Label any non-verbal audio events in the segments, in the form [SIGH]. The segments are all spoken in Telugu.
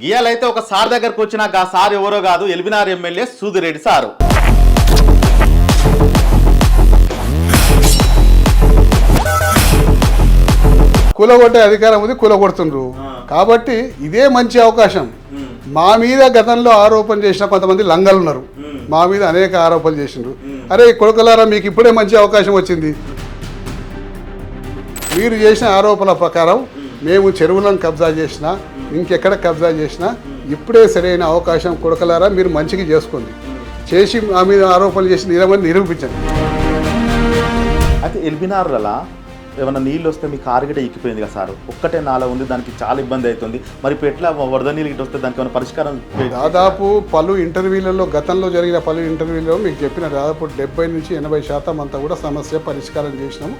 గియాలైతే ఒక సార్ దగ్గరకు వచ్చిన ఆ సార్ ఎవరో కాదు ఎల్బినార్ ఎమ్మెల్యే సూదిరెడ్డి సారు. కూలగొట్టే అధికారం ఉంది కూలగొడుతుండ్రు. కాబట్టి ఇదే మంచి అవకాశం. మా మీద గతంలో ఆరోపణ చేసిన కొంతమంది లంగలు ఉన్నారు. మా మీద అనేక ఆరోపణలు చేసిండ్రు. అరే కొడుకులారా మీకు ఇప్పుడే మంచి అవకాశం వచ్చింది. మీరు చేసిన ఆరోపణల ప్రకారం మేము చెరువులను కబ్జా చేసినా ఇంకెక్కడ కబ్జా చేసినా ఇప్పుడే సరైన అవకాశం కొడుకలారా మీరు మంచిగా చేసుకోండి. చేసి మా మీద ఆరోపణలు చేసి నిరమని నిరూపించండి. అయితే ఎల్బినార్లలో ఏమైనా నీళ్ళు వస్తే మీ కారు గిట్ట ఎక్కిపోయింది కదా సార్? ఒక్కటే నాల ఉంది దానికి చాలా ఇబ్బంది అవుతుంది. మరి ఇప్పుడు ఎట్లా వరద నీళ్ళు గిట్ట వస్తే దానికి ఏమైనా పరిష్కారం దాదాపు పలు ఇంటర్వ్యూలలో గతంలో జరిగిన పలు ఇంటర్వ్యూలలో మీకు చెప్పిన దాదాపు డెబ్బై నుంచి ఎనభై శాతం అంతా కూడా సమస్య పరిష్కారం చేసినాము.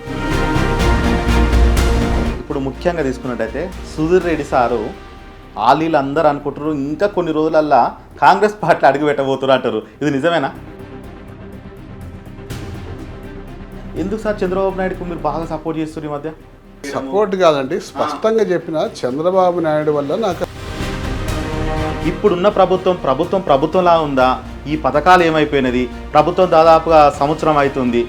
ఇప్పుడు ముఖ్యంగా తీసుకున్నట్టయితే సుధీర్ రెడ్డి సారు ఆలీలు అందరూ అనుకుంటారు ఇంకా కొన్ని రోజులల్లా కాంగ్రెస్ పార్టీ అడుగు పెట్టబోతున్నారు అంటారు. ఇది నిజమేనా? ఎందుకు సార్ చంద్రబాబు నాయుడుకు మీరు బాగా సపోర్ట్ చేస్తున్నారు ఈ మధ్య? సపోర్ట్ కాదండి స్పష్టంగా చెప్పిన చంద్రబాబు నాయుడు వల్ల నాకు ఇప్పుడున్న ప్రభుత్వం ప్రభుత్వం ప్రభుత్వంలా ఉందా? ఈ పథకాలు ఏమైపోయినది? ప్రభుత్వం దాదాపుగా సంవత్సరం అవుతుంది.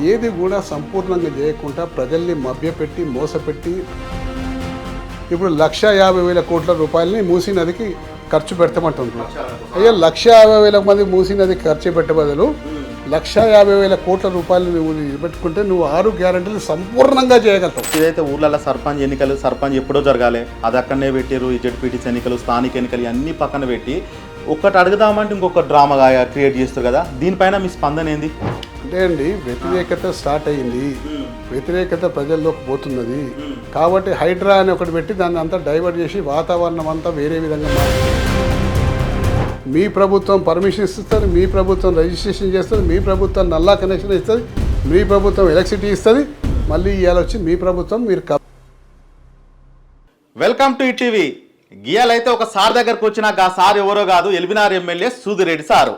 ఏది కూడా సంపూర్ణంగా చేయకుండా ప్రజల్ని మభ్యపెట్టి మోసపెట్టి ఇప్పుడు లక్ష యాభై వేల కోట్ల రూపాయలని మూసీ నదికి ఖర్చు పెడతామంటున్నారు అయ్యా లక్ష యాభై వేల మంది మూసీ నదికి ఖర్చు పెట్టే బదులు లక్ష యాభై వేల కోట్ల రూపాయలు నువ్వు పెట్టుకుంటే నువ్వు ఆరు గ్యారెంటీలు సంపూర్ణంగా చేయగలుగుతావు. ఇదైతే ఊర్లలో సర్పంచ్ ఎన్నికలు సర్పంచ్ ఎప్పుడో జరగాలి అది అక్కడనే పెట్టారు ఈ జడ్పీటీసీ ఎన్నికలు స్థానిక ఎన్నికలు అన్ని పక్కన పెట్టి ఒక్కటి అడుగుదామంటే ఇంకొక డ్రామాగా క్రియేట్ చేస్తారు కదా దీనిపైన మీ స్పందన ఏంది? అంటే అండి వ్యతిరేకత స్టార్ట్ అయ్యింది. వ్యతిరేకత ప్రజల్లోకి పోతున్నది. కాబట్టి హైడ్రా అని ఒకటి పెట్టి దాన్ని అంతా డైవర్ట్ చేసి వాతావరణం అంతా వేరే విధంగా మారి మీ ప్రభుత్వం పర్మిషన్ ఇస్తుంది మీ ప్రభుత్వం రిజిస్ట్రేషన్ చేస్తుంది మీ ప్రభుత్వం నల్లా కనెక్షన్ ఇస్తుంది మీ ప్రభుత్వం ఎలక్ట్రిసిటీ ఇస్తుంది. మళ్ళీ ఇవాళ వచ్చి మీ ప్రభుత్వం మీరు వెల్కమ్ టు టీవీ గియాలైతే ఒక సార్ దగ్గరకు వచ్చిన ఆ సార్ ఎవరో కాదు ఎల్బినార్ ఎమ్మెల్యే సూదిరెడ్డి సారు.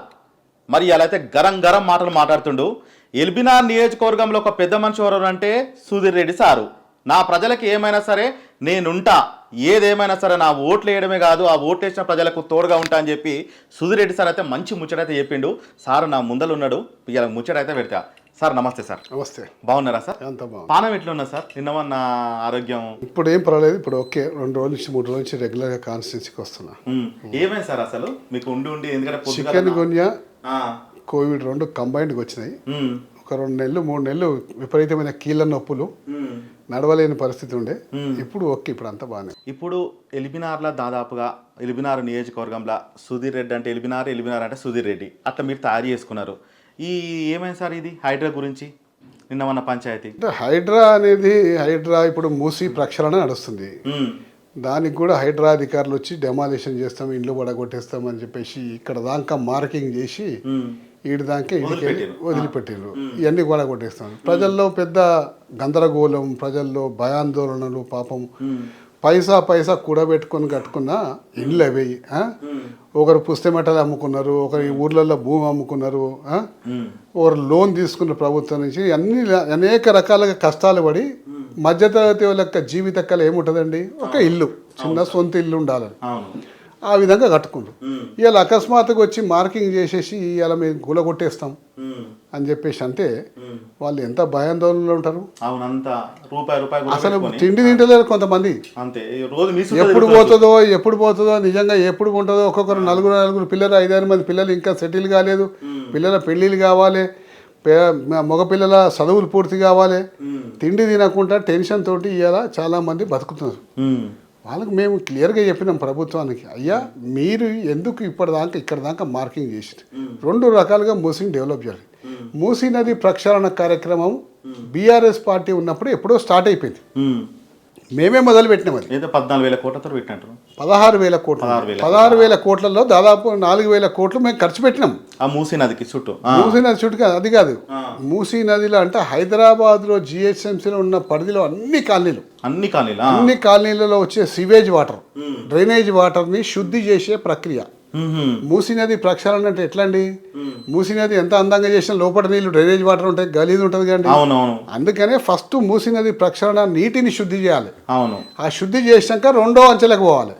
మరి ఇలాగైతే గరం గరం మాటలు మాట్లాడుతుండు. ఎల్బినార్ నియోజకవర్గంలో ఒక పెద్ద మనిషి ఎవరు అంటే సుధీర్ సారు. నా ప్రజలకి ఏమైనా సరే నేనుంటా. ఏదేమైనా సరే నా ఓట్లు వేయడమే కాదు ఆ ఓట్లు వేసిన ప్రజలకు తోడుగా ఉంటా అని చెప్పి సుధీర్ రెడ్డి సార్ అయితే మంచి ముచ్చటైతే చెప్పిండు. సార్ నా ముందలు ఉన్నాడు. ఇలా ముచ్చటైతే పెడతా. సార్ నమస్తే సార్. నమస్తే. బాగున్నారా సార్? ఎంత బాగుంది పానం ఎట్లున్నా సార్? నిన్న ఆరోగ్యం? ఇప్పుడు ఏం పర్వాలేదు. ఇప్పుడు ఓకే. రెండు రోజుల నుంచి మూడు రోజుల నుంచి రెగ్యులర్గా కాన్స్టిట్యూన్సీకి వస్తున్నా. ఏమైంది సార్ అసలు? మీకు ఉండి ఉండి ఎందుకంటే చికెన్ గున్యా కోవిడ్ రెండు కంబైన్డ్కి వచ్చినాయి. ఒక రెండు నెలలు మూడు నెలలు విపరీతమైన కీళ్ళ నొప్పులు. నడవలేని పరిస్థితి ఉండే. ఇప్పుడు ఓకే ఇప్పుడు అంతా బాగానే ఇప్పుడు ఎలిబినార్లో దాదాపుగా ఎలిబినార్ నియోజకవర్గంలో సుధీర్ రెడ్డి అంటే ఎలిబినార్ ఎలిబినార్ అంటే సుధీర్ రెడ్డి. అట్లా మీరు తయారు చేసుకున్నారు. ఈ ఏమైంది సార్ ఇది? హైడ్రా గురించి? నిన్న మన పంచాయతీ? అంటే హైడ్రా అనేది హైడ్రా ఇప్పుడు మూసి ప్రక్షాళన నడుస్తుంది. దానికి కూడా హైడ్రా అధికారులు వచ్చి డెమాలిషన్ చేస్తాం ఇండ్లు పడగొట్టేస్తాం అని చెప్పేసి ఇక్కడ దాకా మార్కింగ్ చేసి. ఈడి దాకా వదిలిపెట్టిర్రు. వదిలిపెట్టారు. ఇవన్నీ కూడా కొట్టేస్తాం ప్రజల్లో పెద్ద గందరగోళం ప్రజల్లో భయాందోళనలు పాపం. పైసా పైసా కూడబెట్టుకొని కట్టుకున్న ఇండ్లు అవి? ఒకరు పుస్తమెటలు అమ్ముకున్నారు ఒకరు ఊర్లలో భూమి అమ్ముకున్నారు. ఒకరు లోన్ తీసుకున్న ప్రభుత్వం నుంచి అన్ని అనేక రకాలుగా కష్టాలు పడి మధ్యతరగతి వాళ్ళ యొక్క జీవిత కళ ఏముంటుందండి? ఒక ఇల్లు చిన్న సొంత ఇల్లు ఉండాలని. ఆ విధంగా కట్టుకుంటారు మ్మ్. ఇవాళ అకస్మాత్తుగా వచ్చి మార్కింగ్ చేసేసి ఇవాళ మేము కూలగొట్టేస్తాం మ్మ్. అని చెప్పేసి అంటే. వాళ్ళు ఎంత భయాందోళనలో ఉంటారు? అసలు. తిండి తింటలేరు కొంతమంది. ఎప్పుడు పోతుందో ఎప్పుడు పోతుందో నిజంగా ఎప్పుడు ఉంటుందో ఒక్కొక్కరు నలుగురు నలుగురు పిల్లలు ఐదారు మంది పిల్లలు ఇంకా సెటిల్ కాలేదు. పిల్లల పెళ్ళిళ్ళు కావాలి. పే- మగ పిల్లల చదువులు పూర్తి కావాలి. తిండి తినకుండా టెన్షన్ తోటి ఇవాళ చాలా మంది బతుకుతున్నారు. వాళ్ళకి మేము క్లియర్గా చెప్పినాం ప్రభుత్వానికి అయ్యా మీరు ఎందుకు ఇప్పటిదాకా ఇక్కడ దాకా మార్కింగ్ చేసింది రెండు రకాలుగా మూసీని డెవలప్ చేయాలి. మూసీ నది ప్రక్షాళన కార్యక్రమం బీఆర్ఎస్ పార్టీ ఉన్నప్పుడు ఎప్పుడో స్టార్ట్ అయిపోయింది. మేమే మొదలు పెట్టినాం అది. ఏదో పద్నాలుగు వేల కోట్లతో పెట్టినట్టు. పదహారు వేల కోట్లు. పదహారు వేల కోట్లలో దాదాపు నాలుగు వేల కోట్లు మేము ఖర్చు పెట్టినాం. ఆ మూసీ నదికి చుట్టూ. మూసీ నది చుట్టూ కాదు అది కాదు. మూసీ నదిలో అంటే హైదరాబాద్లో జిహెచ్ఎంసీలో ఉన్న పరిధిలో అన్ని కాలనీలు. అన్ని కాలనీలా? అన్ని కాలనీలలో వచ్చే సివేజ్ వాటర్ డ్రైనేజ్ వాటర్ని శుద్ధి చేసే ప్రక్రియ. మూసీ నది ప్రక్షాళన అంటే ఎట్లా అండి మూసీ నది ఎంత అందంగా చేసినా లోపల నీళ్ళు డ్రైనేజ్ వాటర్ ఉంటాయి గలీజ్ ఉంటుంది కండి అవునవును. అందుకనే ఫస్ట్ మూసీ నది ప్రక్షాళన నీటిని శుద్ధి చేయాలి. అవును. ఆ శుద్ధి చేసినాక రెండో అంచెలకు పోవాలి.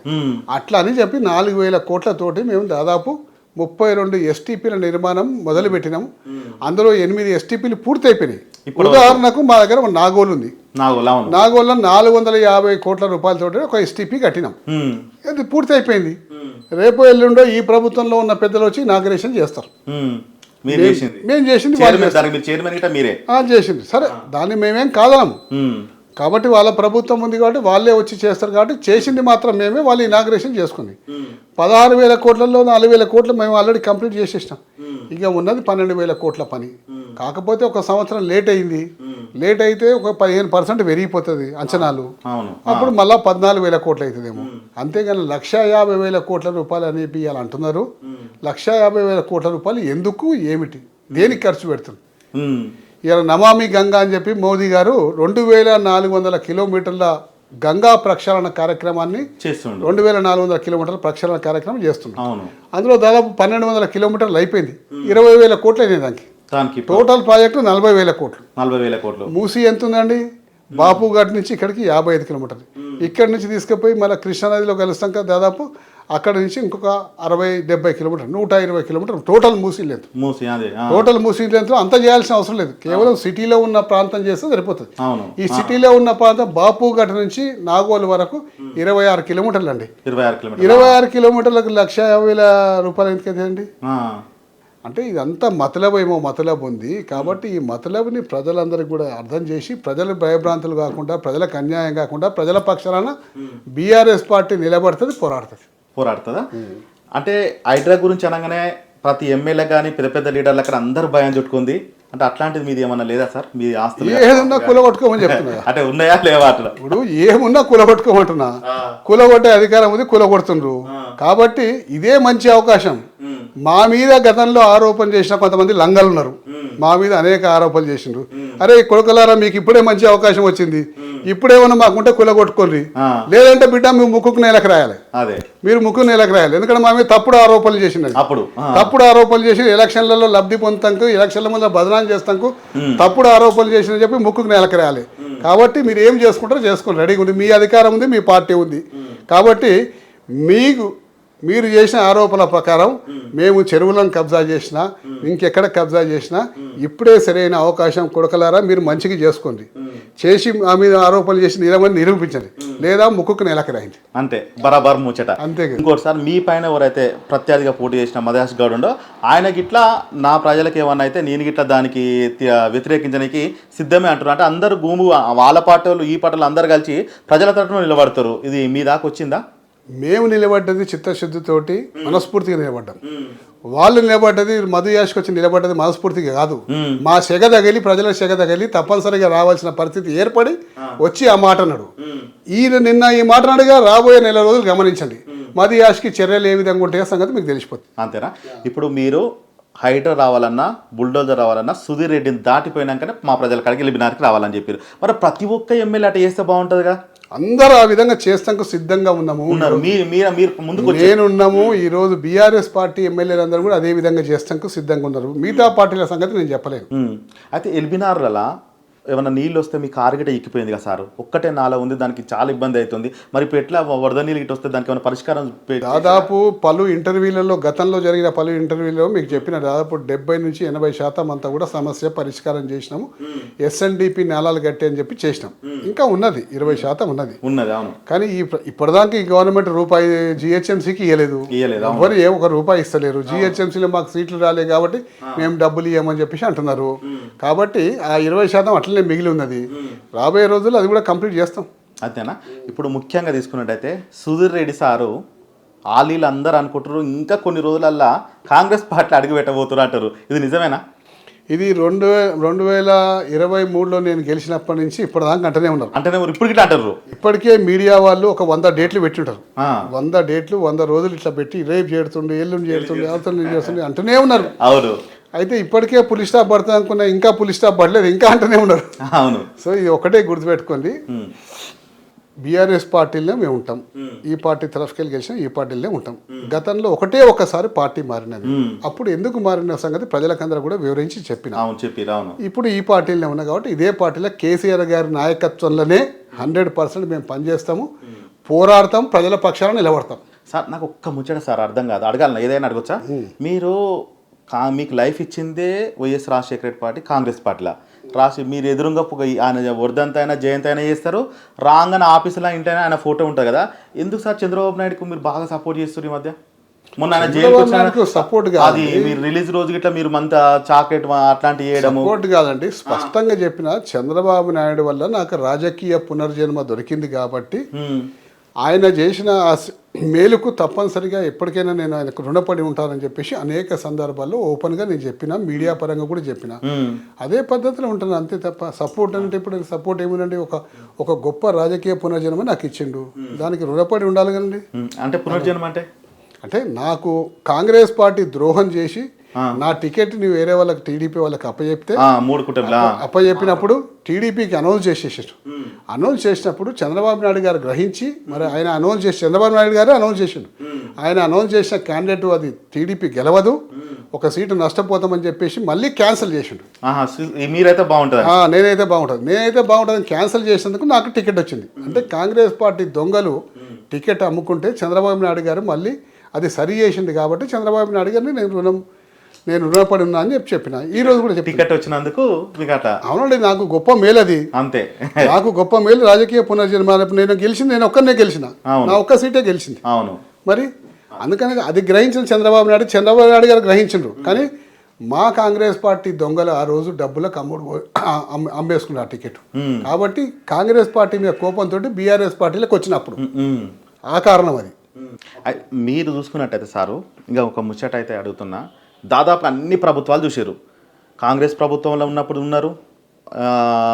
అట్లా అని చెప్పి నాలుగు వేల కోట్లతోటి మేము దాదాపు ముప్పై రెండు ఎస్టీపీల నిర్మాణం మొదలు పెట్టినాం అందులో ఎనిమిది ఎస్టీపీలు పూర్తయిపోయినాయి. ఉదాహరణకు మా దగ్గర ఒక నాగోలు ఉంది. నాగోల్లో నాలుగు వందల యాభై కోట్ల రూపాయలతోటి ఒక ఎస్టీపీ కట్టినాం. అది పూర్తి అయిపోయింది రేపు ఎల్లుండో ఈ ప్రభుత్వంలో ఉన్న పెద్దలు వచ్చి ఇనాగరేషన్ చేస్తారు. మ్మ్. చేసింది. చేసింది సరే దాన్ని మేమేం కాదనం మ్మ్. కాబట్టి వాళ్ళ ప్రభుత్వం ఉంది కాబట్టి వాళ్ళే వచ్చి చేస్తారు కాబట్టి చేసింది మాత్రం మేమే వాళ్ళు ఇనాగ్రేషన్ చేసుకుంది పదహారు వేల కోట్లలో నాలుగు వేల కోట్లు మేము ఆల్రెడీ కంప్లీట్ చేసేసినాం. ఇక ఉన్నది పన్నెండు వేల కోట్ల పని. కాకపోతే ఒక సంవత్సరం లేట్ అయింది. లేట్ అయితే ఒక పదిహేను పర్సెంట్ పెరిగిపోతుంది అంచనాలు. అప్పుడు మళ్ళా పద్నాలుగు వేల కోట్లు అవుతుందేమో అంతేగాని లక్ష యాభై వేల కోట్ల రూపాయలు ఇవాళ అంటున్నారు లక్ష యాభై వేల కోట్ల రూపాయలు ఎందుకు ఏమిటి? దేనికి ఖర్చు పెడుతుంది. ఇలా నమామి గంగా అని చెప్పి మోదీ గారు రెండు వేల నాలుగు వందల కిలోమీటర్ల గంగా ప్రక్షాళన కార్యక్రమాన్ని చేస్తుండు. రెండు వేల నాలుగు వందల కిలోమీటర్ల ప్రక్షాళన కార్యక్రమం చేస్తున్నాం అందులో దాదాపు పన్నెండు వందల కిలోమీటర్లు అయిపోయింది. ఇరవై వేల కోట్లు అయినాయి దానికి. దానికి టోటల్ ప్రాజెక్టు నలభై వేల కోట్లు. నలభై వేల కోట్లు. మూసి ఎంత ఉందండి? బాపు ఘాట్ నుంచి ఇక్కడికి యాభై ఐదు కిలోమీటర్లు. ఇక్కడి నుంచి తీసుకుపోయి మళ్ళీ కృష్ణానదిలో కలుస్తాక దాదాపు అక్కడ నుంచి ఇంకొక అరవై డెబ్బై కిలోమీటర్ నూట ఇరవై kilometre total Musi length Musi. Total Musi length అంత చేయాల్సిన అవసరం లేదు. కేవలం సిటీలో ఉన్న ప్రాంతం చేస్తే సరిపోతుంది. ఈ సిటీలో ఉన్న ప్రాంతం బాపుఘాట్ నుంచి నాగోల్ వరకు ఇరవై ఆరు కిలోమీటర్లు అండి. ఇరవై ఆరు కిలోమీటర్ ఇరవై ఆరు కిలోమీటర్లకు లక్ష యాభై వేల రూపాయలు ఎందుకండి అంటే ఇదంతా మతలబు ఏమో మతలబు ఉంది. కాబట్టి ఈ మతలబుని ప్రజలందరికీ కూడా అర్థం చేసి ప్రజలు భయభ్రాంతులు కాకుండా ప్రజలకు అన్యాయం కాకుండా ప్రజల పక్షాన బీఆర్ఎస్ పార్టీ నిలబడుతుంది పోరాడుతుంది. పోరాడుతుందా? అంటే హైడ్రా గురించి అనగానే ప్రతి ఎమ్మెల్యే కానీ పెద్ద పెద్ద లీడర్లు అక్కడ అందరు భయం చుట్టుకుంది. అంటే అట్లాంటిది మీది ఏమన్నా లేదా సార్? మీ ఆస్తులు ఏదున్నా కూలగొట్టుకోమని చెప్తున్నా. [LAUGHS] అంటే ఉన్నాయా లేవా అట్లా? ఇప్పుడు ఏమున్నా కూలగొట్టుకోమంటున్నా. కూలగొట్టే అధికారం ఉంది కూలగొడుతుండ్రు. కాబట్టి ఇదే మంచి అవకాశం. మా మీద గతంలో ఆరోపణ చేసిన కొంతమంది లంగలు ఉన్నారు. మా మీద అనేక ఆరోపణలు చేసిండ్రు. అరే కొడుకలారా మీకు ఇప్పుడే మంచి అవకాశం వచ్చింది. ఇప్పుడేమన్నా మాకుంటే కూలగొట్టుకోండి. లేదంటే బిడ్డ మేము ముక్కుకు నేలకు రాయాలి. అదే. మీరు ముక్కు నేలకు రాయాలి. ఎందుకంటే మా మీద తప్పుడు ఆరోపణలు చేసింది అప్పుడు తప్పుడు ఆరోపణలు చేసి ఎలక్షన్లలో లబ్ధి పొందుతాకు ఎలక్షన్ల ముందు బదనాం చేస్తాకు తప్పుడు ఆరోపణలు చేసిన చెప్పి ముక్కుకు నేలకు రాయాలి. కాబట్టి మీరు ఏం చేసుకుంటారో చేసుకోండి. రెడీగా ఉంది. మీ అధికారం ఉంది మీ పార్టీ ఉంది. కాబట్టి మీకు మీరు చేసిన ఆరోపణల ప్రకారం మేము చెరువులను కబ్జా చేసినా ఇంకెక్కడ కబ్జా చేసినా ఇప్పుడే సరైన అవకాశం కొడకలారా మీరు మంచిగా చేసుకోండి. చేసి మా మీద ఆరోపణలు చేసి నిరమని నిరూపించండి. లేదా ముక్కుకు నెలకు రాయండి. అంతే బరాబర్ ముచ్చట. అంతే కదా. ఇంకోటి సార్ మీ పైన ఎవరైతే ప్రత్యర్థిగా పోటీ చేసిన మదేష్ గౌడ్ ఉండో ఆయన గిట్లా నా ప్రజలకు ఏమన్నా అయితే నేను గిట్లా దానికి వ్యతిరేకించడానికి సిద్ధమే అంటున్నారు. అంటే అందరు భూమి వాళ్ళ వాళ్ళు ఈ పార్టీలు అందరు కలిసి ప్రజల తరఫున నిలబడతారు. ఇది మీ దాకా వచ్చిందా? మేము నిలబడ్డది చిత్తశుద్ధితోటి మనస్ఫూర్తిగా నిలబడ్డాం. వాళ్ళు నిలబడ్డది మధు యాష్కి వచ్చి నిలబడ్డది మనస్ఫూర్తిగా కాదు. మా సెగ తగిలి ప్రజల సెగ తగిలి తప్పనిసరిగా రావాల్సిన పరిస్థితి ఏర్పడి వచ్చి ఆ మాట అన్నాడు. ఈయన నిన్న ఈ మాట అన్నాడుగా రాబోయే నెల రోజులు గమనించండి. మధు యాష్కి చర్యలు ఏ విధంగా ఉంటాయో సంగతి మీకు తెలిసిపోతుంది. అంతేనా? ఇప్పుడు మీరు హైడ్రో రావాలన్నా బుల్డోజర్ రావాలన్నా సుధీర్ రెడ్డిని దాటిపోయినాకనే మా ప్రజల కాడికి లిబినార్కి రావాలని చెప్పారు. మరి ప్రతి ఒక్క ఎమ్మెల్యే అట్లా చేస్తే బాగుంటుందిగా? అందరూ ఆ విధంగా చేస్తానికి సిద్ధంగా ఉన్నాము. నేనున్నాము. ఈ రోజు బీఆర్ఎస్ పార్టీ ఎమ్మెల్యేలందరూ కూడా అదే విధంగా చేస్తానికి సిద్ధంగా ఉన్నారు. మిగతా పార్టీల సంగతి నేను చెప్పలేను. ఉమ్. అయితే ఎల్బినార్లలో ఏమన్నా నీళ్ళు వస్తే మీ కారు గిట్ట ఎక్కిపోయింది కదా సార్? ఒక్కటే నాల ఉంది దానికి చాలా ఇబ్బంది అవుతుంది. మరి ఇప్పుడు ఎట్లా వరద నీళ్ళు గిట్ట వస్తే దానికి ఏమైనా పరిష్కారం దాదాపు పలు ఇంటర్వ్యూలలో గతంలో జరిగిన పలు ఇంటర్వ్యూలలో మీకు చెప్పిన దాదాపు డెబ్బై నుంచి ఎనభై శాతం అంతా కూడా సమస్య పరిష్కారం చేసినాము. ఎస్ఎన్డిపి నేలాలు గట్టి అని చెప్పి చేసినాం. ఇంకా ఉన్నది ఇరవై శాతం ఉన్నది. ఉన్నది అవును. కానీ ఈ ఇప్పటిదాకా ఈ గవర్నమెంట్ రూపాయి జిహెచ్ఎంసీకి ఇవ్వలేదు. ఎవరు ఏ ఒక రూపాయి ఇస్తలేరు. జిహెచ్ఎంసీలో మాకు సీట్లు రాలేదు కాబట్టి మేము డబ్బులు ఇవ్వమని చెప్పేసి అంటున్నారు. కాబట్టి ఆ ఇరవై శాతం అట్లనే మిగిలి ఉన్నది. రాబోయే రోజుల్లో అది కూడా కంప్లీట్ చేస్తాం. అంతేనా? ఇప్పుడు ముఖ్యంగా తీసుకున్నట్టయితే సుధీర్ రెడ్డి సారు ఆలీలు అందరూ అనుకుంటారు ఇంకా కొన్ని రోజులల్లా కాంగ్రెస్ పార్టీ అడుగు పెట్టబోతున్నారు అంటారు. ఇది నిజమేనా? ఇది రెండు వే- రెండు వేల ఇరవై మూడులో నేను గెలిచినప్పటి నుంచి ఇప్పటిదాకా అంటనే ఉన్నారు. అంటే నేను ఇప్పుడు గిట్లా అంటారు. ఇప్పటికే మీడియా వాళ్ళు ఒక వంద డేట్లు పెట్టుంటారు. ఆ, వంద డేట్లు వంద రోజులు ఇట్లా పెట్టి రేపు చేడుతుండే ఎల్లుండి చేడుతుండే అవతల చేస్తుండే అంటూనే ఉన్నారు. అవును. అయితే ఇప్పటికే పులిస్ స్టాప్ పడుతుంది అనుకున్నా ఇంకా పులిస్ స్టాప్ పడలేదు ఇంకా అంటూనే ఉన్నారు. అవును. సో ఇది ఒకటే గుర్తుపెట్టుకోండి. బీఆర్ఎస్ పార్టీలోనే మేము ఉంటాం. ఈ పార్టీ తరఫుకెళ్ళి గెలిచిన ఈ పార్టీలోనే ఉంటాం. గతంలో ఒకటే ఒకసారి పార్టీ మారినది. అప్పుడు ఎందుకు మారిన సంగతి ప్రజలకందరూ కూడా వివరించి చెప్పిన ఇప్పుడు ఈ పార్టీలోనే ఉన్నా కాబట్టి ఇదే పార్టీలో కేసీఆర్ గారి నాయకత్వంలోనే హండ్రెడ్ పర్సెంట్ మేము పనిచేస్తాము పోరాడతాం ప్రజల పక్షాన నిలబడతాం. సార్ నాకు ఒక్క ముచ్చట సార్ అర్థం కాదు. అడగాలను? ఏదైనా అడగొచ్చా? మీరు మీకు లైఫ్ ఇచ్చిందే YS Rajasekhara Reddy party Congress పార్టీలా? రాసి మీరు ఎదురుగా ఆయన వర్ధంత్ అయినా జయంత్ అయినా చేస్తారు. రాగానే ఆఫీసులో ఇంటైనా ఆయన ఫోటో ఉంటుంది కదా? ఎందుకు సార్ చంద్రబాబు నాయుడుకు మీరు బాగా సపోర్ట్ చేస్తారు ఈ మధ్య? మొన్న ఆయన జైలుకి సపోర్ట్ అది మీరు రిలీజ్ రోజు గిట్లా మీరు మంత చాక్లెట్ అట్లాంటివి చేయడము. సపోర్ట్ కాదండి. స్పష్టంగా చెప్పిన చంద్రబాబు నాయుడు వల్ల నాకు రాజకీయ పునర్జన్మ దొరికింది కాబట్టి ఆయన చేసిన మేలుకు తప్పనిసరిగా ఎప్పటికైనా నేను ఆయనకు రుణపడి ఉంటానని చెప్పేసి అనేక సందర్భాల్లో ఓపెన్గా నేను చెప్పిన మీడియా పరంగా కూడా చెప్పిన. అదే పద్ధతిలో ఉంటాను అంతే తప్ప సపోర్ట్ అంటే ఇప్పుడు సపోర్ట్ ఏమిటంటే ఒక ఒక గొప్ప రాజకీయ పునర్జన్మ నాకు ఇచ్చిండు. దానికి రుణపడి ఉండాలి కదండి. అంటే పునర్జన్మ అంటే? అంటే నాకు కాంగ్రెస్ పార్టీ ద్రోహం చేసి నా టికెట్ని వేరే వాళ్ళకి టీడీపీ వాళ్ళకి అప్పచెప్తే మూడు కుటుంబాల అప్పచెప్పినప్పుడు టీడీపీకి అనౌన్స్ చేసేసారు. అనౌన్స్ చేసినప్పుడు చంద్రబాబు నాయుడు గారు గ్రహించి మరి ఆయన అనౌన్స్ చేసి చంద్రబాబు నాయుడు గారు అనౌన్స్ చేసిండు. ఆయన అనౌన్స్ చేసిన క్యాండిడేట్ అది టీడీపీ గెలవదు. ఒక సీటు నష్టపోతామని చెప్పేసి మళ్ళీ క్యాన్సిల్ చేసిండు. మీరైతే బాగుంటుంది? నేనైతే బాగుంటుంది. నేనైతే బాగుంటుంది క్యాన్సిల్ చేసినందుకు నాకు టికెట్ వచ్చింది. అంటే కాంగ్రెస్ పార్టీ దొంగలు టికెట్ అమ్ముకుంటే చంద్రబాబు నాయుడు గారు మళ్ళీ అది సరి చేసింది కాబట్టి చంద్రబాబు నాయుడు గారిని నేను రుణం నేను రుణపడి ఉన్నా అని చెప్పి చెప్పిన. ఈ రోజు కూడా చెప్పి టికెట్ వచ్చినందుకు మీకు అట్లా అవునండి నాకు గొప్ప మేలు అది అంతే. నాకు గొప్ప మేలు రాజకీయ పునర్జన్మ నేను గెలిచింది నేను ఒక్కనే గెలిచిన. నా ఒక్క సీటే గెలిచింది. అవును. మరి అందుకని అది గ్రహించిన చంద్రబాబు నాయుడు చంద్రబాబు నాయుడు గారు గ్రహించిండ్రు. కానీ మా కాంగ్రెస్ పార్టీ దొంగలు ఆ రోజు డబ్బులకు అమ్ముడు [COUGHS] అమ్మేసుకున్నారు ఆ టికెట్. కాబట్టి కాంగ్రెస్ పార్టీ మీద కోపంతో బీఆర్ఎస్ పార్టీలకు వచ్చినప్పుడు. ఆ కారణం అది. మీరు చూసుకున్నట్టయితే సారు ఇంకా ఒక ముచ్చట అయితే అడుగుతున్నా. దాదాపు అన్ని ప్రభుత్వాలు చూశారు కాంగ్రెస్ ప్రభుత్వంలో ఉన్నప్పుడు ఉన్నారు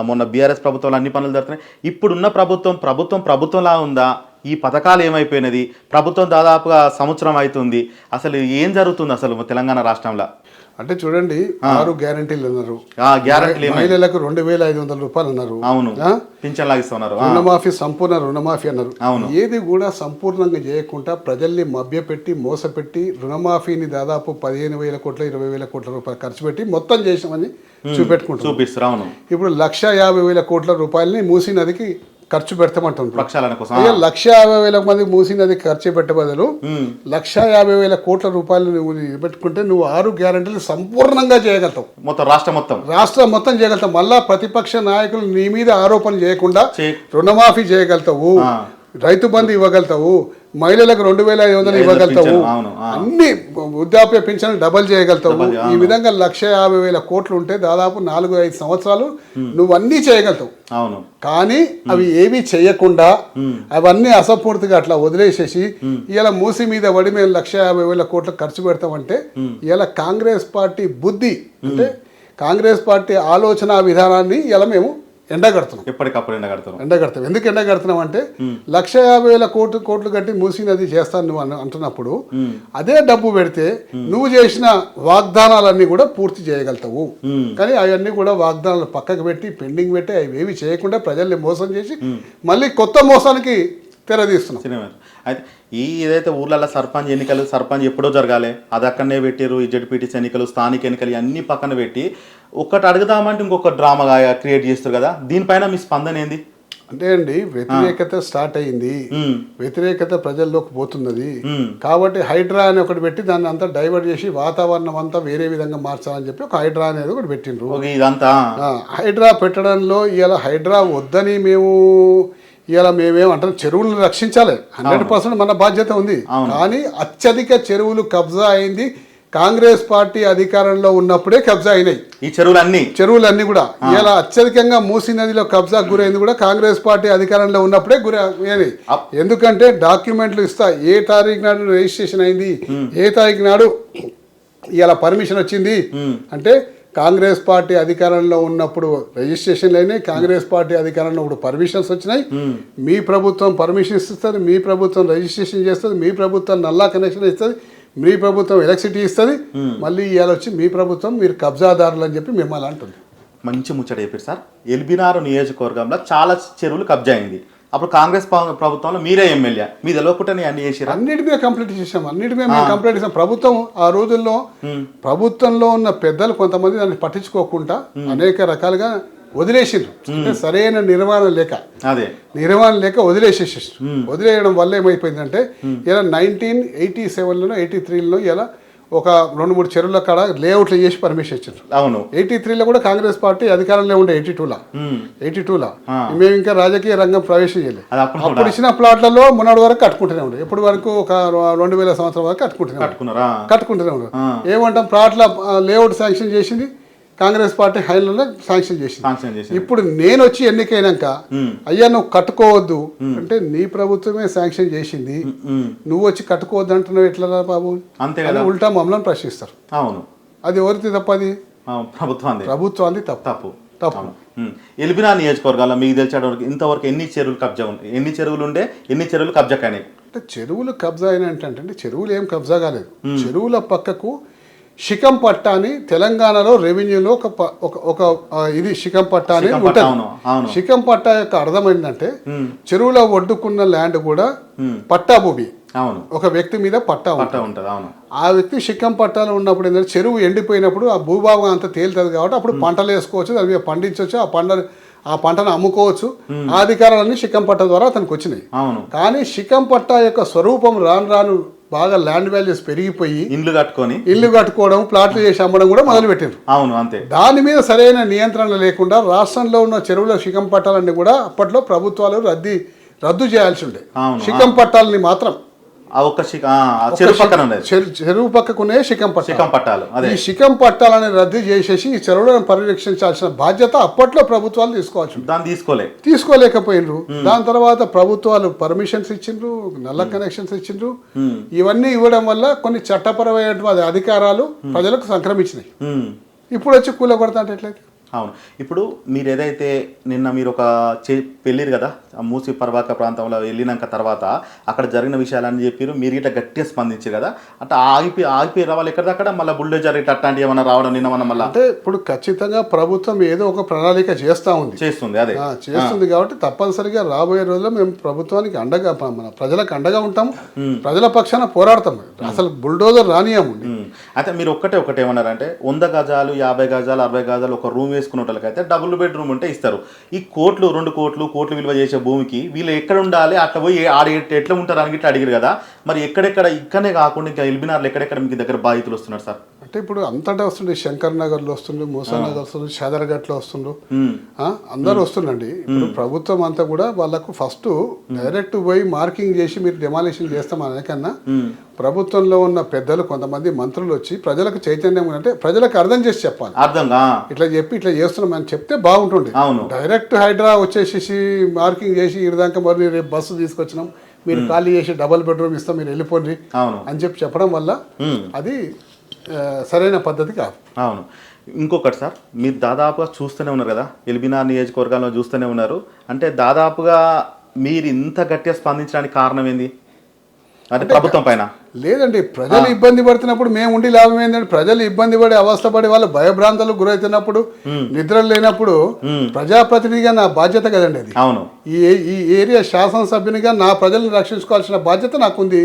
మొన్న బీఆర్ఎస్ ప్రభుత్వంలో అన్ని పనులు జరుగుతున్నాయి. ఇప్పుడున్న ప్రభుత్వం ప్రభుత్వం ప్రభుత్వంలా ఉందా? ఈ పథకాలు ఏమైపోయినది? ప్రభుత్వం దాదాపుగా సంవత్సరం అవుతుంది. అసలు ఏం జరుగుతుంది అసలు తెలంగాణ రాష్ట్రంలో? అంటే చూడండి ఆరు గ్యారంటీలు అన్నారు. మహిళలకు రెండు వేల ఐదు వందల రూపాయలు అన్నారు. అవును? పింఛన్ లాగిస్తున్నారు. రుణమాఫీ సంపూర్ణ రుణమాఫీ అన్నారు. అవును. ఏది కూడా సంపూర్ణంగా చేయకుండా ప్రజల్ని మభ్యపెట్టి మోసపెట్టి రుణమాఫీని దాదాపు పదిహేను వేల కోట్ల ఇరవై వేల కోట్ల రూపాయలు ఖర్చు పెట్టి మొత్తం చేసామని చూపెట్టుకుంటున్నారు. చూపిస్తారు. అవును. ఇప్పుడు లక్ష యాభై వేల కోట్ల రూపాయలని మూసీ నదికి ఖర్చు అయ్యా లక్ష యాభై వేల మంది మూసీ నదికి ఖర్చు పెట్టే బదులు లక్ష యాభై వేల కోట్ల రూపాయలు నువ్వు పెట్టుకుంటే నువ్వు ఆరు గ్యారంటీలు సంపూర్ణంగా చేయగలుగుతావు. మొత్తం రాష్ట్రం మొత్తం. రాష్ట్రం మొత్తం చేయగలుగుతావు. మళ్ళా ప్రతిపక్ష నాయకులు నీ మీద ఆరోపణ చేయకుండా రుణమాఫీ చేయగలుగుతావు. రైతు బంధు ఇవ్వగలుగుతావు. మహిళలకు రెండు వేల ఐదు వందలు ఇవ్వగలుగుతావు. అన్ని వృద్ధాప్య పింఛను డబల్ చేయగలుగుతావు. ఈ విధంగా లక్ష యాభై వేల కోట్లు ఉంటే దాదాపు నాలుగు ఐదు సంవత్సరాలు నువ్వు అన్నీ చేయగలుగుతావు. అవును. కానీ అవి ఏమీ చేయకుండా అవన్నీ అసంపూర్తిగా అట్లా వదిలేసేసి ఇలా మూసి మీద పడి మేము లక్ష యాభై వేల కోట్లు ఖర్చు పెడతామంటే ఇలా కాంగ్రెస్ పార్టీ బుద్ధి అంటే కాంగ్రెస్ పార్టీ ఆలోచన విధానాన్ని ఇలా మేము ఎండగడుతున్నాం ఎప్పటికప్పుడు ఎండగడతారు ఎండగడతాం ఎందుకు ఎండగడుతున్నాం అంటే లక్ష యాభై వేల కోట్లు కోట్లు కట్టి మూసి నది చేస్తాను నువ్వు అంటున్నప్పుడు అదే డబ్బు పెడితే నువ్వు చేసిన వాగ్దానాలన్నీ కూడా పూర్తి చేయగలుగుతావు. కానీ అవన్నీ కూడా వాగ్దానాలు పక్కకు పెట్టి పెండింగ్ పెట్టి అవి ఏవి చేయకుండా ప్రజల్ని మోసం చేసి మళ్ళీ కొత్త మోసానికి తెరదీస్తున్నాం. అయితే ఈ ఏదైతే ఊర్లలో సర్పంచ్ ఎన్నికలు సర్పంచ్ ఎప్పుడో జరగాలి అది అక్కడనే పెట్టారు ఈ జడ్పీటీసీ ఎన్నికలు స్థానిక ఎన్నికలు ఇవన్నీ పక్కన పెట్టి ఒక్కటి అడుగుదామంటే ఇంకొక డ్రామా క్రియేట్ చేస్తారు కదా దీనిపైన మీ స్పందన ఏంది? అంటే అండి వ్యతిరేకత స్టార్ట్ అయింది. వ్యతిరేకత ప్రజల్లోకి పోతున్నది. కాబట్టి హైడ్రా అని ఒకటి పెట్టి దాన్ని అంతా డైవర్ట్ చేసి వాతావరణం అంతా వేరే విధంగా మార్చాలని చెప్పి ఒక హైడ్రా అనేది ఒకటి పెట్టిండ్రు. ఇదంతా. హైడ్రా పెట్టడంలో ఇవాళ హైడ్రా వద్దని మేము ఇవాళ మేమేమంటాం చెరువులను రక్షించాలి. హండ్రెడ్ పర్సెంట్ మన బాధ్యత ఉంది. కానీ అత్యధిక చెరువులు కబ్జా అయింది. కాంగ్రెస్ పార్టీ అధికారంలో ఉన్నప్పుడే కబ్జా అయినాయి. ఈ చెరువులన్నీ? చెరువులన్నీ కూడా. ఇలా అత్యధికంగా మూసీ నదిలో కబ్జా గురైంది కూడా కాంగ్రెస్ పార్టీ అధికారంలో ఉన్నప్పుడే గురి అయినాయి. అప్. ఎందుకంటే డాక్యుమెంట్లు ఇస్తా. ఏ తారీఖు నాడు రిజిస్ట్రేషన్ అయింది? ఏ తారీఖు నాడు ఇలా పర్మిషన్ వచ్చింది? అంటే కాంగ్రెస్ పార్టీ అధికారంలో ఉన్నప్పుడు రిజిస్ట్రేషన్లు అయినాయి కాంగ్రెస్ పార్టీ అధికారంలో ఇప్పుడు పర్మిషన్స్ వచ్చినాయి. మీ ప్రభుత్వం పర్మిషన్ ఇస్తుంది మీ ప్రభుత్వం రిజిస్ట్రేషన్ చేస్తుంది మీ ప్రభుత్వం నల్లా కనెక్షన్ ఇస్తుంది మీ ప్రభుత్వం ఎలక్ట్రిసిటీ ఇస్తుంది. మళ్ళీ ఇవాళ వచ్చి మీ ప్రభుత్వం మీరు కబ్జాదారులు అని చెప్పి మిమ్మల్ని అంటుంది. మంచి ముచ్చట చెప్పారు సార్. ఎల్బినారు నియోజకవర్గంలో చాలా చెరువులు కబ్జా అయింది. అప్పుడు కాంగ్రెస్ ప్రభుత్వంలో మీరే ఎమ్మెల్యే. మీ తెలియకుండానే అన్ని చేసిరా అన్నిటి మీద కంప్లీట్ చేసాం అన్నిటి మీద మేము కంప్లీట్ చేసాం ప్రభుత్వం ఆ రోజుల్లో ప్రభుత్వంలో ఉన్న పెద్దలు కొంతమంది దాన్ని పట్టించుకోకుండా అనేక రకాలుగా వదిలేసిండ్రు. అంటే సరైన నిర్వహణ లేక. అదే. నిర్వహణ లేక వదిలేసేసి వదిలేయడం వల్ల ఏమైపోయిందంటే ఇలా నైన్టీన్ ఎయిటీ సెవెన్లో ఎయిటీ త్రీలో ఇలా ఒక రెండు మూడు చెరువుల కాడ లేఅవుట్లు చేసి పర్మిషన్ ఇచ్చారు అవును. ఎయిటీ త్రీలో కూడా కాంగ్రెస్ పార్టీ అధికారంలో ఉండే ఎయిటీ టూలో. ఎయిటీ టూలో మేము ఇంకా రాజకీయ రంగం ప్రవేశం చేయలేదు అప్పుడు ఇచ్చిన ప్లాట్లలో మొన్నటి వరకు కట్టుకుంటూనే ఉండే. ఇప్పటి వరకు ఒక రెండు వేల సంవత్సరం వరకు కట్టుకుంటూనే ఉండే. కట్టుకున్నారా? కట్టుకుంటూనే ఉండరు ఏమంటాం ప్లాట్ల లేఅవుట్ శాంక్షన్ చేసింది. కాంగ్రెస్ పార్టీ హైలలో శాంక్షన్ చేసింది. ఇప్పుడు నేను వచ్చి ఎన్నికైనాక అయ్యా నువ్వు కట్టుకోవద్దు. అంటే నీ ప్రభుత్వమే శాంక్షన్ చేసింది. నువ్వు వచ్చి కట్టుకోవద్దు అంటున్నావు ఎట్లా బాబు? అంతే కదా. ఉల్టా మమ్మల్ని ప్రశ్నిస్తారు. అవును. అది ఎవరిది తప్పది అవును, ప్రభుత్వాన్ని ప్రభుత్వాన్ని తప్ప. తప్పు. తప్పు. ఎలిపినా నియోజకవర్గాల్లో మీకు తెలిసిన వరకు ఇంతవరకు ఎన్ని చెరువులు కబ్జా ఎన్ని చెరువులు ఉండే ఎన్ని చెరువులు కబ్జా కానీ అంటే చెరువులు కబ్జా అయిన అంటే చెరువులు ఏం కబ్జా కాలేదు. చెరువుల పక్కకు శిఖం పట్ట అని తెలంగాణలో రెవెన్యూలో ఒక ఒక ఒక ఇది శిఖం పట్ట అని శిఖం పట్టా, ఉంటుంది యొక్క అర్థం ఏంటంటే చెరువులో ఒడ్డుకున్న ల్యాండ్ కూడా పట్టా భూమి అవును. ఒక వ్యక్తి మీద పట్టా ఉంటుంది. పట్టా ఉంటుంది అవును. ఆ వ్యక్తి శిఖం పట్టాలు ఉన్నప్పుడు ఏంటంటే చెరువు ఎండిపోయినప్పుడు ఆ భూభాగం అంతా తేలుతుంది కాబట్టి అప్పుడు పంటలు వేసుకోవచ్చు దాని మీద పండించవచ్చు ఆ పంట ఆ పంటను అమ్ముకోవచ్చు. ఆ అధికారాలన్నీ శిఖం పట్ట ద్వారా అతనికి వచ్చినాయి. అవును. కానీ శిఖం పట్టా యొక్క స్వరూపం రాను రాను బాగా ల్యాండ్ వాల్యూస్ పెరిగిపోయి ఇండ్లు కట్టుకొని ఇల్లు కట్టుకోవడం ప్లాట్లు చేసి అమ్మడం కూడా మొదలుపెట్టారు అవును అంతే. దాని మీద సరైన నియంత్రణ లేకుండా రాష్ట్రంలో ఉన్న చెరువుల శిఖం పట్టాలన్నీ కూడా అప్పట్లో ప్రభుత్వాలు రద్దు రద్దు చేయాల్సి ఉండే. శిఖం పట్టాలని మాత్రం ఆ ఒక్క చెరువు పక్కన ఉండేది. చెరువు పక్కకునే శిఖం శిఖం పట్టాలు అదే. ఈ శిఖం పట్టాలని రద్దు చేసేసి ఈ చెరువులను పరిరక్షించాల్సిన బాధ్యత అప్పట్లో ప్రభుత్వాలు తీసుకోవాల్సి. దాన్ని తీసుకోలే. తీసుకోలేకపోయినరు. దాని తర్వాత ప్రభుత్వాలు పర్మిషన్స్ ఇచ్చిండ్రు నల్ల కనెక్షన్స్ ఇచ్చిండ్రు. ఇవన్నీ ఇవ్వడం వల్ల కొన్ని చట్టపరమైనటువంటి అధికారాలు ప్రజలకు సంక్రమించినాయి. ఇప్పుడు వచ్చి కూల కొడతా అంటే ఎట్లయితే? అవును. ఇప్పుడు మీరు ఏదైతే నిన్న మీరు ఒక చే వెళ్ళిరు కదా మూసి పర్వాక ప్రాంతంలో వెళ్ళినాక తర్వాత అక్కడ జరిగిన విషయాలన్నీ చెప్పారు మీరు ఇట్లా గట్టిగా స్పందించారు కదా అంటే ఆగిపోయి ఆగిపోయి రావాలి ఎక్కడిదక్కడ మళ్ళీ బుల్డోజర్ ఇట్లా అట్లాంటివి ఏమన్నా రావడం నిన్న మన మళ్ళీ? అంటే ఇప్పుడు ఖచ్చితంగా ప్రభుత్వం ఏదో ఒక ప్రణాళిక చేస్తా ఉంది. చేస్తుంది అదే. చేస్తుంది కాబట్టి తప్పనిసరిగా రాబోయే రోజుల్లో మేము ప్రభుత్వానికి అండగా మన ప్రజలకు అండగా ఉంటాం ప్రజల పక్షాన పోరాడతాం అసలు బుల్డోజర్ రానియము. అయితే మీరు ఒక్కటే ఒకటి ఏమన్నారంటే వంద గజాలు యాభై గజాలు అరవై గజాలు ఒక రూమ్ వేసుకున్న వాళ్ళకైతే డబుల్ బెడ్రూమ్ ఉంటే ఇస్తారు. ఈ కోట్లు రెండు కోట్లు కోట్లు విలువ చేసే భూమికి వీళ్ళు ఎక్కడ ఉండాలి? అట్లా పోయి ఆడ ఎట్లా ఉంటారు అని ఇట్లా అడిగారు కదా. మరి ఎక్కడెక్కడ ఇక్కడనే కాకుండా ఇంకా ఎల్బినార్లు ఎక్కడెక్కడ మీకు దగ్గర బాధితులు వస్తున్నారు సార్? అంటే ఇప్పుడు అంతటా వస్తుండే శంకర్ నగర్లో వస్తుండ్రు మూసా నగర్ వస్తుండ్రు షాదర్ఘట్లో వస్తుండ్రు అందరూ వస్తుండండి. ఇప్పుడు ప్రభుత్వం అంతా కూడా వాళ్ళకు ఫస్ట్ డైరెక్ట్ పోయి మార్కింగ్ చేసి మీరు డెమాలిషన్ చేస్తాం కన్నా ప్రభుత్వంలో ఉన్న పెద్దలు కొంతమంది మంత్రులు వచ్చి ప్రజలకు చైతన్యం అంటే ప్రజలకు అర్థం చేసి చెప్పాలి. అర్థంగా ఇట్లా చెప్పి ఇట్లా చేస్తున్నాం అని చెప్తే బాగుంటుండే. అవును. డైరెక్ట్ హైడ్రా వచ్చేసేసి మార్కింగ్ చేసి ఇరదాకా మరి రేపు బస్సు తీసుకొచ్చినాం. మీరు ఖాళీ చేసి డబల్ బెడ్రూమ్ ఇస్తాం మీరు వెళ్ళిపోండి అని చెప్పి చెప్పడం వల్ల. అది సరైన పద్ధతి కాదు. అవును. ఇంకొకటి సార్ మీరు దాదాపుగా చూస్తూనే ఉన్నారు కదా ఎల్బినార్ నియోజకవర్గాల్లో చూస్తూనే ఉన్నారు. అంటే దాదాపుగా మీరు ఇంత గట్టిగా స్పందించడానికి కారణం ఏంది? అంటే ప్రభుత్వం పైన. లేదండి ప్రజలు ఇబ్బంది పడుతున్నప్పుడు మేము ఉండి లాభం ఏంటంటే ప్రజలు ఇబ్బంది పడి అవస్థపడి వాళ్ళు భయభ్రాంతాలకు గురవుతున్నప్పుడు నిద్ర లేనప్పుడు ప్రజాప్రతినిధిగా నా బాధ్యత కదండి అది. అవును. ఈ ఈ ఏరియా శాసనసభ్యునిగా నా ప్రజలను రక్షించుకోవాల్సిన బాధ్యత నాకుంది.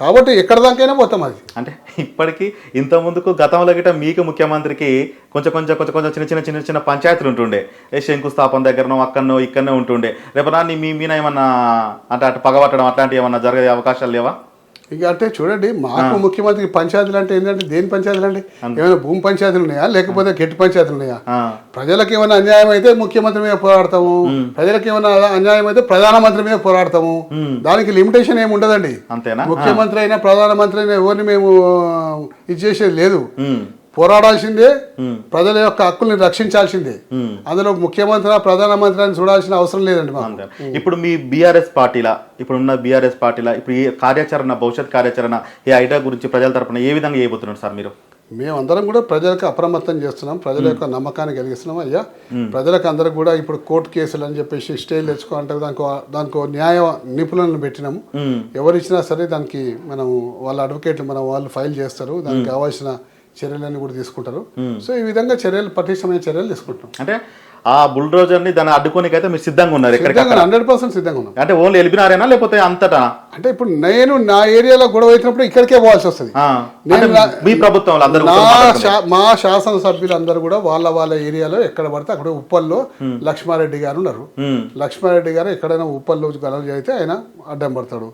కాబట్టి ఎక్కడ దాకైనా పోతాం అది. అంటే ఇప్పటికీ ఇంత ముందుకు గతంలో గిట్ట మీకు ముఖ్యమంత్రికి కొంచెం కొంచెం కొంచెం కొంచెం చిన్న చిన్న చిన్న చిన్న పంచాయతీలు ఉంటుండే. ఏ శంకుస్థాపన దగ్గరనో అక్కడనో ఇక్కడనో ఉంటుండే. రేపు మీ మీన ఏమన్నా అంటే అటు పగబట్టడం అట్లాంటివి ఏమన్నా జరిగే అవకాశాలు లేవా? ఇక అంటే చూడండి మాకు ముఖ్యమంత్రికి పంచాయతీలు అంటే ఏంటంటే దేని పంచాయతీలు అండి? ఏమైనా భూమి పంచాయతీలు ఉన్నాయా? లేకపోతే గట్టి పంచాయతీలు ఉన్నాయా? ప్రజలకు ఏమైనా అన్యాయం అయితే ముఖ్యమంత్రి మీద పోరాడతాము. ప్రజలకు ఏమైనా అన్యాయం అయితే ప్రధానమంత్రి మీద పోరాడతాము. దానికి లిమిటేషన్ ఏమి ఉండదండి. ముఖ్యమంత్రి అయినా ప్రధానమంత్రి అయినా ఎవరిని మేము ఇది చేసేది లేదు. పోరాడాల్సిందే ప్రజల యొక్క హక్కుల్ని రక్షించాల్సిందే. అందులో ముఖ్యమంత్రి ప్రధానమంత్రి అని చూడాల్సిన అవసరం లేదండి మాకు. ఇప్పుడు మీ బీఆర్ఎస్ పార్టీలా ఇప్పుడు ఉన్న బీఆర్ఎస్ పార్టీలా ఇప్పుడు ఈ కార్యాచరణ భవిష్యత్ కార్యాచరణ ఈ ఐడియా గురించి ప్రజల తరపున ఏ విధంగా చేయబోతున్నారు సార్ మీరు? మేమందరం కూడా ప్రజలకు అప్రమత్తం చేస్తున్నాం ప్రజల యొక్క నమ్మకాన్ని కలిగిస్తున్నాం. అయ్యా ప్రజలకు అందరికి కూడా ఇప్పుడు కోర్టు కేసులు అని చెప్పేసి స్టేలు తెచ్చుకో అంటే దానికి దానికి న్యాయ నిపుణులను పెట్టినాము. ఎవరు ఇచ్చినా సరే దానికి మనం వాళ్ళ అడ్వకేట్లు మనం వాళ్ళు ఫైల్ చేస్తారు. దానికి కావాల్సిన చర్యలన్నీ కూడా తీసుకుంటారు. సో ఈ విధంగా చర్యలు పటిష్టమైన చర్యలు తీసుకుంటాం అంటే ఆ బుల్డోజర్ని దాన్ని అడ్డుకోనికైతే మీరు సిద్ధంగా ఉన్నారు సిద్ధంగా హండ్రెడ్ పర్సెంట్ సిద్ధంగా ఉన్నాం. అంటే ఓన్లీ ఎలిపినారేనా లేకపోతే అంతటా? అంటే ఇప్పుడు నేను నా ఏరియాలో గొడవ అవుతున్నప్పుడు ఇక్కడికే పోవాల్సి వస్తుంది. అంటే నా- మీ ప్రభుత్వంలో అందరూ మా కూడా వాళ్ళ వాళ్ళ ఏరియాలో ఎక్కడ పడితే అక్కడ ఉప్పల్లో లక్ష్మారెడ్డి గారు ఉన్నారు. లక్ష్మారెడ్డి గారు ఎక్కడైనా ఉప్పల్లో గలవ చేస్తే ఆయన అడ్డం పడతాడు.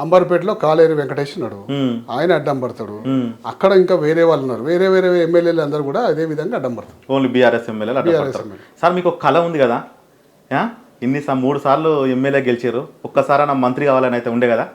అంబర్పేటలో కాలేరు వెంకటేష్ ఉన్నాడు. ఆయన అడ్డం పడతాడు. అక్కడ ఇంకా వేరే వాళ్ళు ఉన్నారు. వేరే వేరే ఎమ్మెల్యేలు అందరూ కూడా అదే విధంగా అడ్డం పడతారు. ఓన్లీ బీఆర్ఎస్ ఎమ్మెల్యేలు. సార్ మీకు ఒక కళ ఉంది కదా? ఇన్ని మూడు సార్లు ఎమ్మెల్యే గెలిచారు ఒక్కసారి నా మంత్రి కావాలని అయితే ఉండే కదా?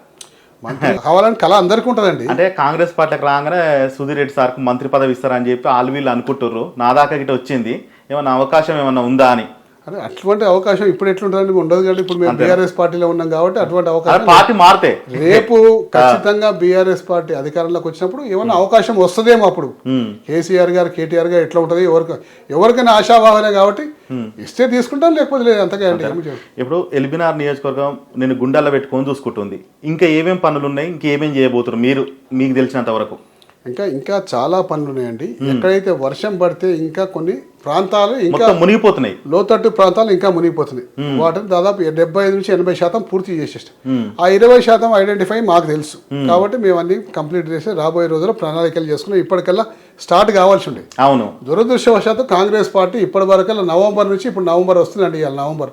కావాలని కళ అందరికీ ఉంటుందండి. అంటే కాంగ్రెస్ పార్టీకి రాగానే సుధీర్ రెడ్డి సార్కు మంత్రి పదవి ఇస్తారని చెప్పి వాళ్ళు వీళ్ళు అనుకుంటుర్రు. నా దాకా గిట్ట వచ్చింది. ఏమన్నా అవకాశం ఏమన్నా ఉందా అని. అదే అటువంటి అవకాశం ఇప్పుడు ఎట్లుంటుందండి ఉండదు కాబట్టి ఇప్పుడు మేము బీఆర్ఎస్ పార్టీలో ఉన్నాం కాబట్టి అటువంటి అవకాశం పార్టీ మారితే. రేపు ఖచ్చితంగా బీఆర్ఎస్ పార్టీ అధికారంలోకి వచ్చినప్పుడు ఏమన్నా అవకాశం వస్తుందేమో అప్పుడు. కేసీఆర్ గారు కేటీఆర్ గారు ఎట్లా ఉంటుంది ఎవరికి ఎవరికైనా ఆశాభావనే కాబట్టి ఇస్తే తీసుకుంటాం లేకపోతే లేదు అంతగా అండి. ఇప్పుడు ఎల్బినార్ నియోజకవర్గం నేను గుండెల్లో పెట్టుకొని చూసుకుంటుంది. ఇంకా ఏమేం పనులు ఉన్నాయి ఇంకేమేం చేయబోతున్నారు మీరు మీకు తెలిసినంత వరకు? ఇంకా ఇంకా చాలా పనులు ఉన్నాయండి ఎక్కడైతే వర్షం పడితే ఇంకా కొన్ని ప్రాంతాలు ఇంకా మునిగిపోతున్నాయి. లోతట్టు ప్రాంతాలు ఇంకా మునిగిపోతున్నాయి. వాటిని దాదాపు డెబ్బై ఐదు నుంచి ఎనభై శాతం పూర్తి చేసేస్తాం ఆ ఇరవై శాతం ఐడెంటిఫై మాకు తెలుసు. కాబట్టి మేము అన్ని కంప్లీట్ చేసి రాబోయే రోజుల్లో ప్రణాళికలు చేసుకున్నాం. ఇప్పటికల్లా స్టార్ట్ కావాల్సి ఉండే. అవును. దురదృష్టవశాత్తు కాంగ్రెస్ పార్టీ ఇప్పటి వరకు నవంబర్ నుంచి ఇప్పుడు నవంబర్ వస్తుందండి ఇవాళ నవంబర్.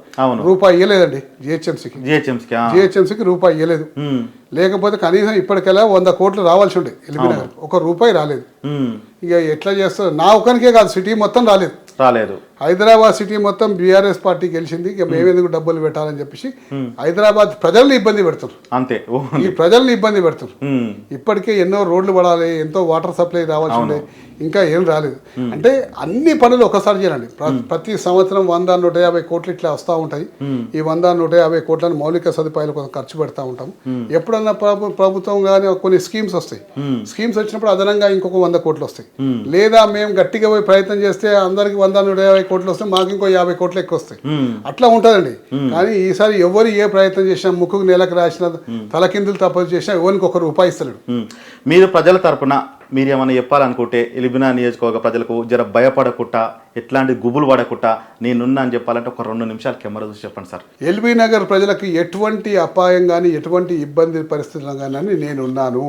రూపాయి ఇవ్వలేదండి జిహెచ్ఎంసీకి. జిహెచ్ఎంసీకి జిహెచ్ఎంసీకి రూపాయి ఇవ్వలేదు లేకపోతే కనీసం ఇప్పటికెలా వంద కోట్లు రావాల్సి ఉండే ఎలిమినగర్ ఒక రూపాయి రాలేదు. ఇక ఎట్లా చేస్తారు నా ఒక్కరికే కాదు సిటీ మొత్తం రాలేదు. రాలేదు. హైదరాబాద్ సిటీ మొత్తం బీఆర్ఎస్ పార్టీ గెలిచింది. ఇక మేమెందుకు డబ్బులు పెట్టాలని చెప్పేసి హైదరాబాద్ ప్రజల్ని ఇబ్బంది పెడుతున్నారు. అంతే. ఈ ప్రజల్ని ఇబ్బంది పెడుతున్నారు. ఇప్పటికే ఎన్నో రోడ్లు పడాలి ఎంతో వాటర్ సప్లై రావాల్సి ఉండే. ఇంకా ఏం రాలేదు. అంటే అన్ని పనులు ఒకసారి చేయాలండి. ప్ర- ప్రతి సంవత్సరం వంద నూట యాభై కోట్లు ఇట్లా వస్తూ ఉంటాయి. ఈ వంద నూట యాభై కోట్లను మౌలిక సదుపాయాల కోసం ఖర్చు పెడతా ఉంటాం. ఎప్పుడన్నా ప్రభు- ప్రభుత్వం కానీ కొన్ని స్కీమ్స్ వస్తాయి. స్కీమ్స్ వచ్చినప్పుడు అదనంగా ఇంకొక వంద కోట్లు వస్తాయి. లేదా మేము గట్టిగా పోయి ప్రయత్నం చేస్తే అందరికి వంద నూట యాభై కోట్లు వస్తే మాకు ఇంకో యాభై కోట్లు ఎక్కువ వస్తాయి. అట్లా ఉంటుందండి. కానీ ఈసారి ఎవరు ఏ ప్రయత్నం చేసినా ముక్కుకు నెలకు రాసిన తలకిందులు తప్పదు చేసినా ఎవరికి ఒక రూపాయి ఇస్తలేడు. మీరు ప్రజల తరపున మీరు ఏమైనా చెప్పాలనుకుంటే ఎలిబినా నియోజకవర్గ ప్రజలకు జర భయపడకుండా ఎట్లాంటి గుబులు పడకుండా నేనున్నా అని చెప్పాలంటే ఒక రెండు నిమిషాలు కెమెరా చూసి చెప్పండి సార్. ఎల్బీ నగర్ ప్రజలకు ఎటువంటి అపాయం కానీ ఎటువంటి ఇబ్బంది పరిస్థితులు కానీ నేనున్నాను.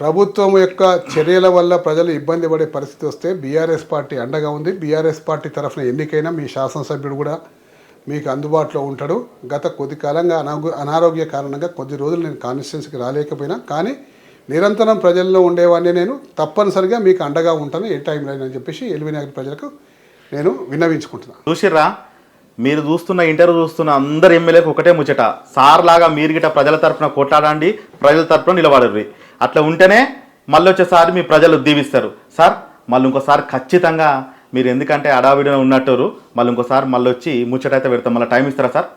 ప్రభుత్వం యొక్క చర్యల వల్ల ప్రజలు ఇబ్బంది పడే పరిస్థితి వస్తే బీఆర్ఎస్ పార్టీ అండగా ఉంది. బీఆర్ఎస్ పార్టీ తరఫున ఎన్నికైనా మీ శాసనసభ్యుడు కూడా మీకు అందుబాటులో ఉంటాడు. గత కొద్ది కాలంగా అనారోగ్య కారణంగా కొద్ది రోజులు నేను కాన్స్టిట్యున్సీకి రాలేకపోయినా కానీ నిరంతరం ప్రజల్లో ఉండేవాడిని నేను. తప్పనిసరిగా మీకు అండగా ఉంటాను. ఏ టైంలో అని చెప్పేసి ఎల్బీ నగర్ ప్రజలకు నేను విన్నవించుకుంటున్నాను చూసిర్రా? మీరు చూస్తున్న ఇంటర్వ్యూ చూస్తున్న అందరు ఎమ్మెల్యేకి ఒకటే ముచ్చట. సార్ లాగా మీరు గిట ప్రజల తరపున కొట్లాడండి ప్రజల తరఫున నిలబడరు అట్లా ఉంటేనే మళ్ళీ వచ్చేసారి మీ ప్రజలు దీవిస్తారు సార్ మళ్ళీ ఇంకోసారి ఖచ్చితంగా మీరు ఎందుకంటే అడావిడిన ఉన్నట్టు మళ్ళీ ఇంకోసారి మళ్ళీ వచ్చి ముచ్చట అయితే పెడతాం. మళ్ళీ టైం ఇస్తారా సార్?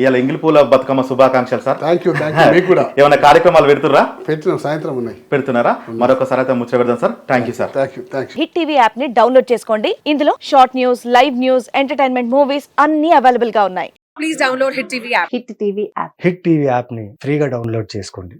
ఇవాళ ఎంగిలిపూల బతుకమ్మ శుభాకాంక్షలు సార్. థ్యాంక్ యూ [LAUGHS] ఏమైనా కార్యక్రమాలు పెడుతుర్రా? పెట్టిన సాయంత్రం ఉన్నాయి. పెడుతున్నారా? మరొకసారి అయితే ముచ్చట పెడదాం sir. Thank you sir thank you thank you Hit TV యాప్ని డౌన్లోడ్ చేసుకోండి. ఇందులో short news live news entertainment movies అన్ని అవైలబుల్గా ఉన్నాయి. Please download Hit TV app. Hit TV app. Hit TV యాప్ని ఫ్రీగా డౌన్లోడ్ చేసుకోండి.